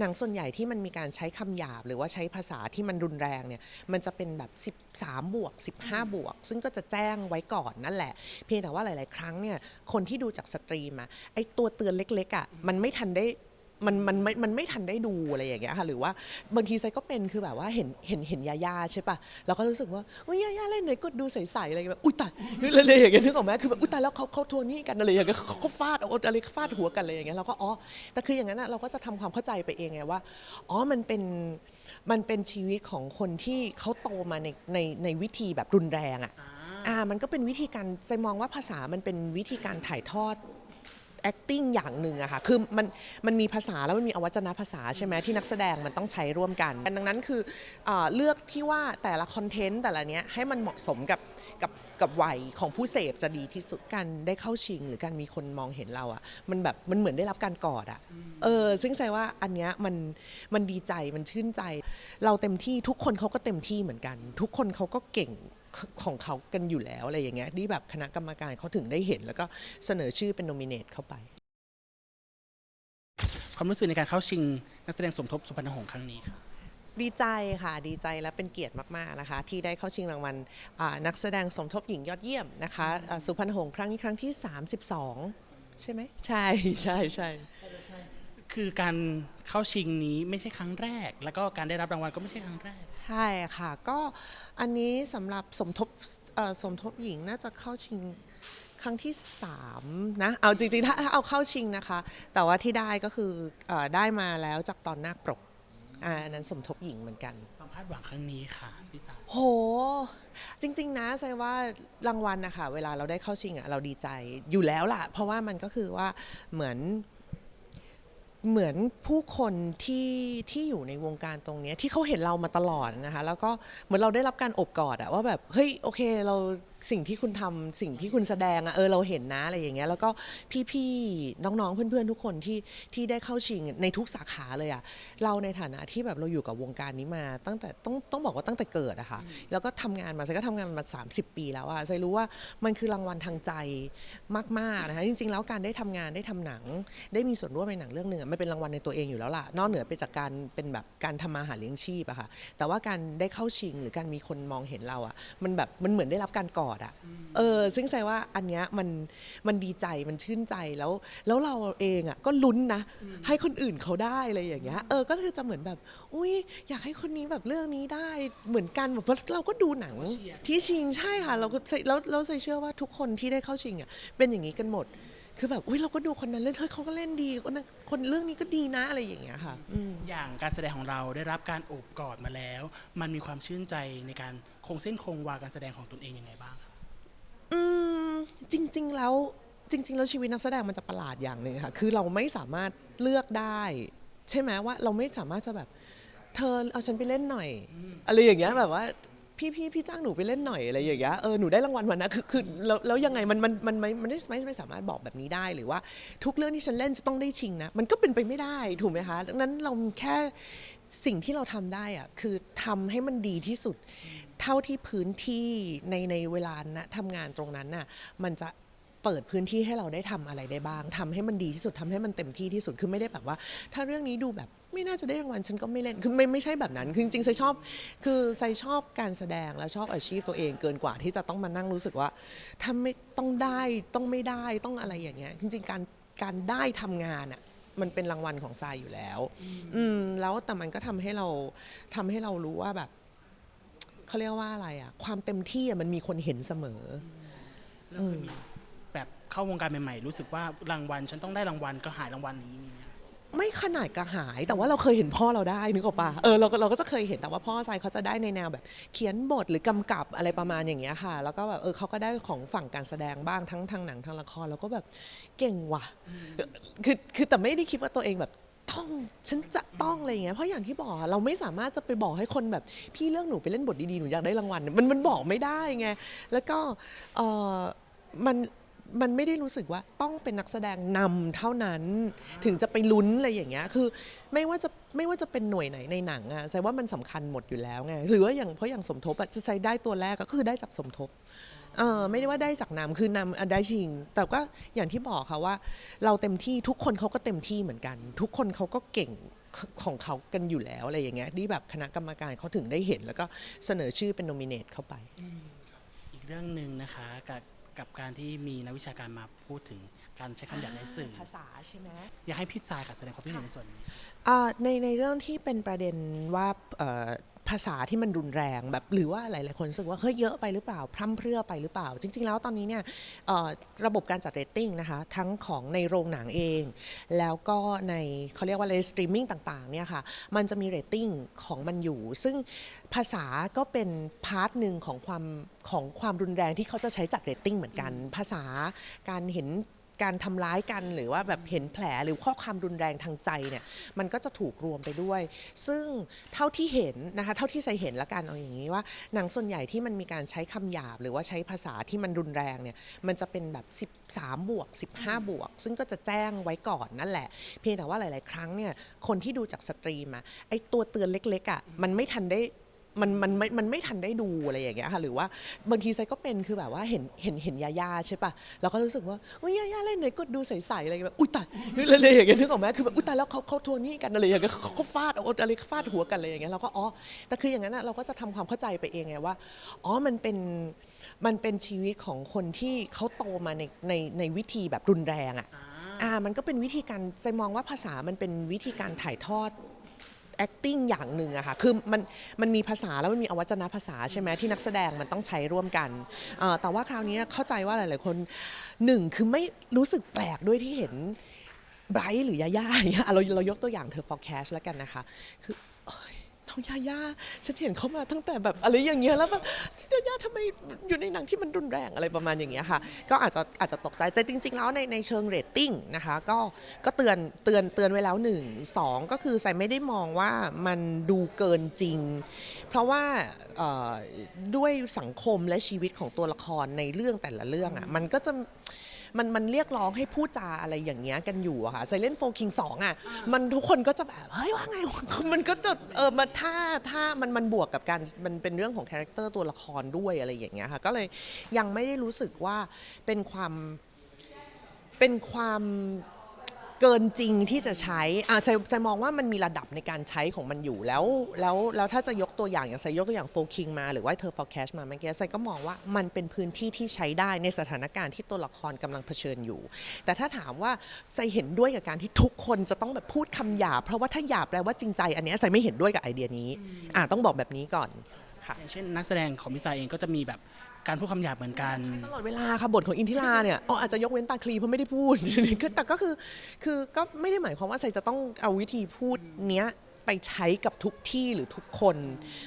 หนังส่วนใหญ่ที่มันมีการใช้คำหยาบ หรือว่าใช้ภาษาที่มันรุนแรงเนี่ยมันจะเป็นแบบ 13 บวก 15 บวก ซึ่งก็จะแจ้งไว้ก่อนนั่นแหละ เพียงแต่ว่าหลาย ๆ ครั้งเนี่ยคนที่ดูจากสตรีมอะไอตัวเตือนเล็ก ๆอะมันไม่ทันได้ มันมันไม่มันไม่ทันได้ดูอะไรอย่างเงี้ยค่ะ หรือว่าบางทีไซก็เป็นคือแบบว่าเห็นเห็นเห็นยาย่าใช่ปะเราก็รู้สึกว่าอุ้ยยาย่าเล่นไหนก็ดูใสๆอะไรอย่างเงี้ยแบบอุ้ยตายอะไรอย่างเงี้ยนึกออกไหมคือแบบอุ้ยตายแล้วเขาเขาโทวนี่กันอะไรอย่างเงี้ยเขาเขาฟาดเอาอะไรฟาดหัวกันอะไรอย่างเงี้ยเราก็อ๋อแต่คืออย่างนั้นอะเราก็จะทำความเข้าใจไปเองไงว่าอ๋อมันเป็นมันเป็นชีวิตของคนที่เขาโตมาในในในวิธีแบบรุนแรงอะอ่ามันก็เป็นวิธีการไซมองว่าภาษามันเป็นวิธีการถ่ายทอด acting อย่างหนึ่งอะค่ะ คือมันมันมีภาษาแล้วมันมีอวัจนภาษาใช่ไหมที่นักแสดงมันต้องใช้ร่วมกัน ดังนั้นคืออาเลือกที่ว่าแต่ละคอนเทนต์แต่ละเนี้ยให้มันเหมาะสมกับกับกับวัยของผู้เสพจะดีที่สุดการได้เข้าชิง หรือการมีคนมองเห็นเราอะมันแบบมันเหมือนได้รับการกอดอะเออซึ่งใช่ว่าอันเนี้ยมันมันดีใจมันชื่นใจ เราเต็มที่ทุกคนเขาก็เต็มที่เหมือนกัน ทุกคนเขาก็เก่ง ของเขากันอยู่แล้วอะไรอย่างเงี้ยที่แบบคณะกรรมการเขาถึงได้เห็น แล้วก็เสนอชื่อเป็นโนมิเนตเข้าไป ความรู้สึกในการเข้าชิงนักแสดงสมทบสุพรรณหงส์ครั้งนี้ครับดีใจค่ะดีใจและเป็นเกียรติมากๆนะคะ ที่ได้เข้าชิงรางวัลอ่านักแสดงสมทบหญิงยอดเยี่ยมนะคะอ่าสุพรรณหงส์ครั้งนี้ครั้งที่ 32 ใช่ไหมใช่ใช่ใช่ คือการเข้าชิงนี้ไม่ใช่ครั้งแรก แล้วก็การได้รับรางวัลก็ไม่ใช่ครั้งแรก ใช่ค่ะ ก็อันนี้สำหรับสมทบเอ่อสมทบหญิงน่าจะเข้าชิงครั้งที่ 3 นะ เอาจริงๆถ้าถ้าเอาเข้าชิงนะคะ แต่ว่าที่ได้ก็คือเออได้มาแล้วจากตอนนาคปรกอ่าอันนั้นสมทบหญิงเหมือนกัน ความคาดหวังครั้งนี้ค่ะพี่สาวโห จริง ๆ นะใช่ว่ารางวัลนะคะเวลาเราได้เข้าชิงอะเราดีใจอยู่แล้วล่ะ เพราะว่ามันก็คือว่าเหมือน เหมือนผู้คนที่ที่อยู่ในวงการตรงเนี้ยที่เขาเห็นเรามาตลอดนะคะ แล้วก็เหมือนเราได้รับการอบกอดอะว่าแบบเฮ้ยโอเคเรา สิ่งที่คุณทำสิ่งที่คุณแสดงอะเออเราเห็นนะอะไรอย่างเงี้ยแล้วก็พี่ๆน้องๆเพื่อนๆทุกคนที่ที่ได้เข้าชิงในทุกสาขาเลยอะเราในฐานะที่แบบเราอยู่กับวงการนี้มาตั้งแต่ต้องต้องบอกว่าตั้งแต่เกิดอะค่ะแล้วก็ทำงานมาฉันก็ทำงานมา 30 ปีแล้วอะฉันรู้ว่ามันคือรางวัลทางใจมากๆนะคะจริงๆ แล้วการได้ทำงานได้ทำหนัง ได้มีส่วนร่วมในหนังเรื่องหนึ่งอะมันเป็นรางวัลในตัวเองอยู่แล้วล่ะนอกเหนือไปจากการเป็นแบบการทำมาหาเลี้ยงชีพอะค่ะแต่ว่าการได้เข้าชิงหรือการมีคนมองเห็นเราอะมันแบบมันเหมือนได้รับการกอดอะเออ ซึ่งใช่ว่าอันเนี้ยมันมันดีใจมันชื่นใจแล้ว แล้วเราเองอะก็ลุ้นนะ ให้คนอื่นเขาได้อะไรอย่างเงี้ยเออก็คือจะเหมือนแบบ อุ้ยอยากให้คนนี้แบบเรื่องนี้ได้เหมือนกันแบบเพราะเราก็ดูหนังที่ชิงใช่ค่ะ เราก็แล้วแล้วใส่เชื่อว่าทุกคนที่ได้เข้าชิงอะเป็นอย่างนี้กันหมด คือแบบอุ้ยเราก็ดูคนนั้นเล่นเฮ้ยเขาก็เล่นดีคนนั้นคนเรื่องนี้ก็ดีนะอะไรอย่างเงี้ยค่ะอืม อย่างการแสดงของเราได้รับการโอบกอดมาแล้ว มันมีความชื่นใจในการคงเส้นคงวาการแสดงของตนเองยังไงบ้างครับอืมจริงๆแล้วจริง ๆ แล้วชีวิตนักแสดงมันจะประหลาดอย่างหนึ่งค่ะ คือเราไม่สามารถเลือกได้ ใช่ไหมว่าเราไม่สามารถจะแบบ เธอเอาฉันไปเล่นหน่อยอะไรอย่างเงี้ยแบบว่า พี่พี่พี่จ้างหนูไปเล่นหน่อยอะไรอย่างเงี้ยเออหนูได้รางวัลมานะคือคือแล้วแล้วยังไงมันมันมันมันมันไม่ไม่ไม่สามารถบอกแบบนี้ได้หรือว่า ทุกเรื่องที่ฉันเล่นจะต้องได้ชิงนะ มันก็เป็นไปไม่ได้ถูกไหมคะ ดังนั้นเราแค่สิ่งที่เราทำได้อะคือทำให้มันดีที่สุด เท่าที่พื้นที่ในในเวลานะทำงานตรงนั้นน่ะมันจะ เปิดพื้นที่ให้เราได้ทำอะไรได้บ้างทำให้มันดีที่สุดทำให้มันเต็มที่ที่สุดคือไม่ได้แบบว่า ถ้าเรื่องนี้ดูแบบไม่น่าจะได้รางวัลฉันก็ไม่เล่นคือไม่ไม่ใช่แบบนั้นคือจริงๆไซชอบ คือไซชอบการแสดงและชอบอาชีพตัวเองเกินกว่าที่จะต้องมานั่งรู้สึกว่าถ้าไม่ต้องได้ต้องไม่ได้ต้องอะไรอย่างเงี้ยจริง ๆ การการได้ทำงานอะมันเป็นรางวัลของทรายอยู่แล้ว อืมแล้วแต่มันก็ทำให้เราทำให้เรารู้ว่าแบบเขาเรียกว่าอะไรอะความเต็มที่อะมันมีคนเห็นเสมอแล้วเคยมี แบบเข้าวงการใหม่ๆ รู้สึกว่ารางวัล ฉันต้องได้รางวัลก็หายรางวัลนี้มีไหมไม่ขนาดกระหายแต่ว่าเราเคยเห็นพ่อเราได้นึกออกปะเออเราก็เราก็จะเคยเห็นแต่ว่าพ่อทรายเขาจะได้ในแนวแบบ เขียนบทหรือกำกับอะไรประมาณอย่างเงี้ยค่ะ แล้วก็แบบเออเขาก็ได้ของฝั่งการแสดงบ้างทั้งทางหนังทางละครแล้วก็แบบเก่งว่ะคือคือแต่ไม่ได้คิดว่าตัวเองแบบต้องฉันจะต้องอะไรอย่างเงี้ยเพราะอย่างที่บอกอะเราไม่สามารถจะไปบอกให้คนแบบ พี่เลือกหนูไปเล่นบทดีๆหนูอยากได้รางวัลมันมันบอกไม่ได้ไงแล้วก็เออมัน มันไม่ได้รู้สึกว่าต้องเป็นนักแสดงนำเท่านั้น ถึงจะไปลุ้นอะไรอย่างเงี้ยคือไม่ว่าจะไม่ว่าจะเป็นหน่วยไหนในหนังอะแสดงว่ามันสำคัญหมดอยู่แล้วไงหรือว่าอย่างเพราะอย่างสมทบอะจะใช้ได้ตัวแรกก็คือได้จากสมทบเออไม่ได้ว่าได้จากนำคือนำได้จริง แต่ก็อย่างที่บอกค่ะว่า เราเต็มที่ทุกคนเขาก็เต็มที่เหมือนกัน ทุกคนเขาก็เก่งของเขากันอยู่แล้วอะไรอย่างเงี้ยที่แบบคณะกรรมการเขาถึงได้เห็น แล้วก็เสนอชื่อเป็นโนมิเนตเข้าไปอีกเรื่องหนึ่งนะคะกับ กับการที่มีนักวิชาการมาพูดถึงการใช้คำหยาบในสื่อภาษาใช่ไหมอยากให้พี่ทรายค่ะแสดงความคิดเห็นในส่วนนี้ อ่าในในเรื่องที่เป็นประเด็นว่าเอ่อ ภาษาที่มันรุนแรงแบบหรือว่าหลาย ๆ คนรู้สึกว่าเฮ้ยเยอะไปหรือเปล่าพร่ำเพรื่อไปหรือเปล่า จริง ๆ แล้วตอนนี้เนี่ยระบบการจัดเรตติ้งนะคะทั้งของในโรงหนังเอง แล้วก็ในเขาเรียกว่าในสตรีมมิ่งต่าง ๆ เนี่ยค่ะมันจะมีเรตติ้งของมันอยู่ ซึ่งภาษาก็เป็นพาร์ทหนึ่งของความของความรุนแรงที่เขาจะใช้จัดเรตติ้งเหมือนกัน ภาษาการเห็น การทำร้ายกันหรือว่าแบบเห็นแผลหรือข้อความรุนแรงทางใจเนี่ยมันก็จะถูกรวมไปด้วย ซึ่งเท่าที่เห็นนะคะเท่าที่ใส่เห็นละกันเอาอย่างนี้ว่า หนังส่วนใหญ่ที่มันมีการใช้คำหยาบ หรือว่าใช้ภาษาที่มันรุนแรงเนี่ยมันจะเป็นแบบ 13 บวก 15 บวก ซึ่งก็จะแจ้งไว้ก่อนนั่นแหละ เพียงแต่ว่าหลาย ๆ ครั้งเนี่ยคนที่ดูจากสตรีมอะไอตัวเตือนเล็ก ๆอะมันไม่ทันได้ มันมันไม่มันไม่ทันได้ดูอะไรอย่างเงี้ยค่ะหรือว่าบางทีไซก็เป็นคือแบบว่าเห็นเห็นเห็นยาย่าใช่ปะเราก็รู้สึกว่าอุ้ยยาย่าเล่นไหนก็ดูใสๆอะไรแบบอุ้ยตายอะไรอย่างเงี้ยนึกออกไหมคือแบบอุ้ยตายแล้วเขาเขาทวงหนี้กันอะไรอย่างเงี้ยเขาเขาฟาดเอาอะไรฟาดหัวกันอะไรอย่างเงี้ยเราก็อ๋อแต่คืออย่างนั้นอะเราก็จะทำความเข้าใจไปเองไงว่าอ๋อมันเป็นมันเป็นชีวิตของคนที่เขาโตมาในในในวิธีแบบรุนแรงอะอ่ามันก็เป็นวิธีการใจมองว่าภาษามันเป็นวิธีการถ่ายทอด acting อย่างหนึ่งอะค่ะ คือมันมันมีภาษาแล้วมันมีอวัจนภาษาใช่ไหมที่นักแสดงมันต้องใช้ร่วมกันเอ่อแต่ว่าคราวนี้เข้าใจว่าหลาย ๆ คนหนึ่งคือไม่รู้สึกแปลกด้วยที่เห็นไบรท์หรือยาย่าอย่างเงี้ยเราเรายกตัวอย่างเธอ forecast แล้วกันนะคะ คือเอ้ย น้องยาย่าฉันเห็นเขามาตั้งแต่แบบอะไรอย่างเงี้ยแล้วแบบยาย่าทำไมอยู่ในหนังที่มันรุนแรงอะไรประมาณอย่างเงี้ยค่ะ ก็อาจจะอาจจะตกใจแต่จริง ๆ แล้วในในเชิงเรตติ้งนะคะก็ก็เตือนเตือนเตือนไว้แล้วหนึ่งสองก็คือใส่ไม่ได้มองว่ามันดูเกินจริง เพราะว่าด้วยสังคมและชีวิตของตัวละครในเรื่องแต่ละเรื่องอะมันก็จะ มันมันเรียกร้องให้พูดจาอะไรอย่างเงี้ยกันอยู่อะค่ะไซเลนโฟคิงสองอะมันทุกคนก็จะแบบ เฮ้ยว่าไง มันก็จะเออมันถ้าถ้ามันมันบวกกับการมันเป็นเรื่องของคาแรคเตอร์ตัวละครด้วยอะไรอย่างเงี้ยค่ะก็เลยยังไม่ได้รู้สึกว่าเป็นความเป็นความ เกินจริงที่จะใช้อ่าจะจมองว่ามันมีระดับในการใช้ของมันอยู่แล้วแล้วแล้วถ้าจะยกตัวอย่างอย่างไซยกตัวอย่างโฟคิงมาหรือว่าเธอ forecast มาเมื่อกี้ไซก็มองว่ามันเป็นพื้นที่ที่ใช้ได้ในสถานการณ์ที่ตัวละครกำลังเผชิญอยู่ แต่ถ้าถามว่าไซเห็นด้วยกับการที่ทุกคนจะต้องแบบพูดคำหยาบเพราะว่าถ้าหยาบแปลว่าจริงใจ อันนี้ยไซไม่เห็นด้วยกับไอเดียนี้อ่าต้องบอกแบบนี้ก่อนค่ะอย่างเช่นนักแสดงของพี่ทรายเองก็จะมีแบบ การพูดคำหยาบเหมือนกัน ตลอดเวลาค่ะบทของอินทิราเนี่ยอ๋ออาจจะยกเว้นตาคลีเพราะไม่ได้พูด แต่ก็คือคือก็ไม่ได้หมายความว่าไซจะต้องเอาวิธีพูดเนี้ยไปใช้กับทุกที่หรือทุกคน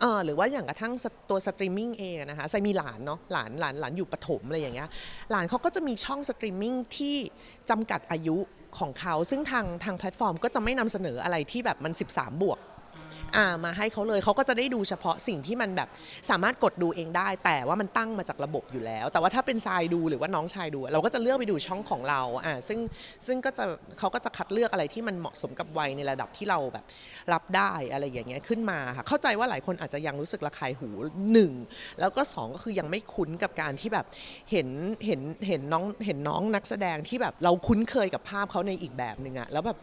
เออหรือว่าอย่างกระทั่งสตัวสตรีมมิ่งเองอะนะคะไซมีหลานเนาะหลานหลานหลานอยู่ประถมอะไรอย่างเงี้ยหลานเขาก็จะมีช่องสตรีมมิ่งที่จำกัดอายุของเขา ซึ่งทางทางแพลตฟอร์มก็จะไม่นำเสนออะไรที่แบบมัน 13 บวก อ่ามาให้เขาเลยเขาก็จะได้ดูเฉพาะสิ่งที่มันแบบสามารถกดดูเองได้ แต่ว่ามันตั้งมาจากระบบอยู่แล้ว แต่ว่าถ้าเป็นทรายดูหรือว่าน้องชายดู เราก็จะเลือกไปดูช่องของเราอ่าซึ่งซึ่งก็จะเขาก็จะคัดเลือกอะไรที่มันเหมาะสมกับวัยในระดับที่เราแบบรับได้อะไรอย่างเงี้ยขึ้นมาค่ะเข้าใจว่าหลายคนอาจจะยังรู้สึกระคายหูหนึ่งแล้วก็สองก็คือยังไม่คุ้นกับการที่แบบเห็นเห็นเห็นน้องเห็นน้องนักแสดงที่แบบเราคุ้นเคยกับภาพเขาในอีกแบบหนึ่งอะแล้วแบบ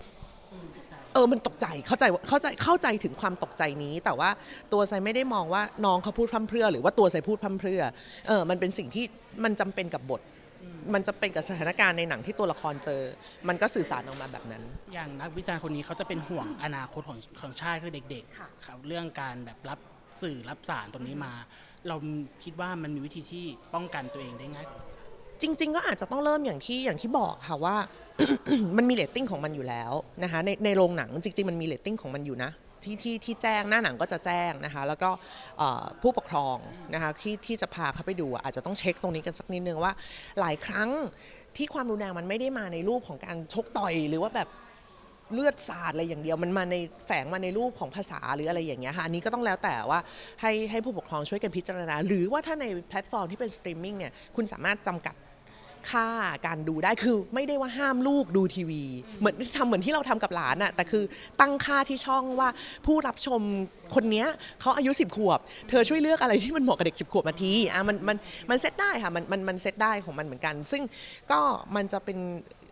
เออมันตกใจเข้าใจเข้าใจเข้าใจถึงความตกใจนี้ แต่ว่าตัวไซไม่ได้มองว่าน้องเขาพูดพร่ำเพรื่อ หรือว่าตัวไซพูดพร่ำเพรื่อเออมันเป็นสิ่งที่มันจำเป็นกับบท มันจะเป็นกับสถานการณ์ในหนังที่ตัวละครเจอ มันก็สื่อสารออกมาแบบนั้น อย่างนักวิจารณ์คนนี้เขาจะเป็นห่วงอนาคตของของชาติคือเด็กค่ะๆครับเรื่องการแบบรับสื่อรับสารตรงนี้มา เราคิดว่ามันมีวิธีที่ป้องกันตัวเองได้ง่ายกว่า จริง ๆ ก็อาจจะต้องเริ่มอย่างที่อย่างที่บอกค่ะว่า มันมีเรตติ้งของมันอยู่แล้วนะคะในในโรงหนังจริง ๆ มันมีเรตติ้งของมันอยู่นะที่ที่ที่แจ้งหน้าหนังก็จะแจ้งนะคะ แล้วก็ผู้ปกครองนะคะที่ที่จะพาเขาไปดูอะอาจจะต้องเช็คตรงนี้กันสักนิดนึงว่า หลายครั้งที่ความรุนแรงมันไม่ได้มาในรูปของการชกต่อยหรือว่าแบบเลือดสาดอะไรอย่างเดียวมันมาในแฝงมาในรูปของภาษาหรืออะไรอย่างเงี้ยค่ะอันนี้ก็ต้องแล้วแต่ว่าให้ให้ผู้ปกครองช่วยกันพิจารณา หรือว่าถ้าในแพลตฟอร์มที่เป็นสตรีมมิ่งเนี่ยคุณสามารถจำกัด ค่าการดูได้คือไม่ได้ว่าห้ามลูกดูทีวี เหมือนทำเหมือนที่เราทำกับหลานอะแต่คือตั้งค่าที่ช่องว่าผู้รับชมคนเนี้ยเขาอายุ 10 ขวบ เธอช่วยเลือกอะไรที่มันเหมาะกับเด็ก 10 ขวบมาทีอะมันมันมันเซตได้ค่ะมันมันมันเซตได้ของมันเหมือนกัน ซึ่งก็มันจะเป็น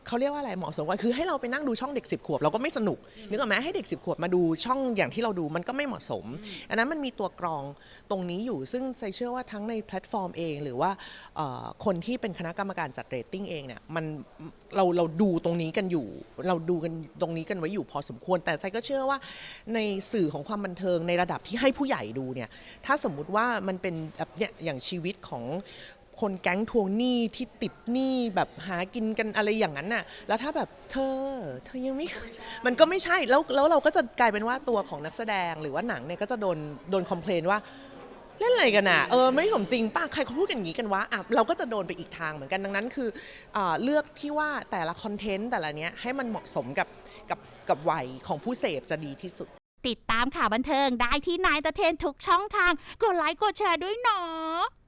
เขาเรียกว่าอะไรเหมาะสมกว่าคือให้เราไปนั่งดูช่องเด็ก 10 ขวบเราก็ไม่สนุกนึกออกไหมให้เด็ก 10 ขวบมาดูช่องอย่างที่เราดูมันก็ไม่เหมาะสม อันนั้นมันมีตัวกรองตรงนี้อยู่ซึ่งใจเชื่อว่าทั้งในแพลตฟอร์มเอง หรือว่าเอ่อคนที่เป็นคณะกรรมการจัดเรตติ้งเองเนี่ยมันเราเราดูตรงนี้กันอยู่ เราดูกันตรงนี้กันไว้อยู่พอสมควร แต่ใจก็เชื่อว่าในสื่อของความบันเทิงในระดับที่ให้ผู้ใหญ่ดูเนี่ยถ้าสมมุติว่ามันเป็นแบบเนี่ยอย่างชีวิตของ คนแก๊งทวงหนี้ที่ติดหนี้แบบหากินกันอะไรอย่างนั้นน่ะ แล้วถ้าแบบเธอเธอยังไม่ มันก็ไม่ใช่ แล้วแล้วเราก็จะกลายเป็นว่าตัวของนักแสดงหรือว่าหนังเนี่ยก็จะโดนโดนคอมเพลนว่าเล่นอะไรกันอะ เออไม่สมจริงป้าใครเขาพูดกันอย่างนี้กันวะ อะเราก็จะโดนไปอีกทางเหมือนกัน ดังนั้นคืออเลือกที่ว่าแต่ละคอนเทนต์แต่ละเนี้ยให้มันเหมาะสมกับกับกับวัยของผู้เสพจะดีที่สุด ติดตามข่าวบันเทิงได้ที่นายตะเทนทุกช่องทาง กดไลค์กดแชร์ด้วยเนาะ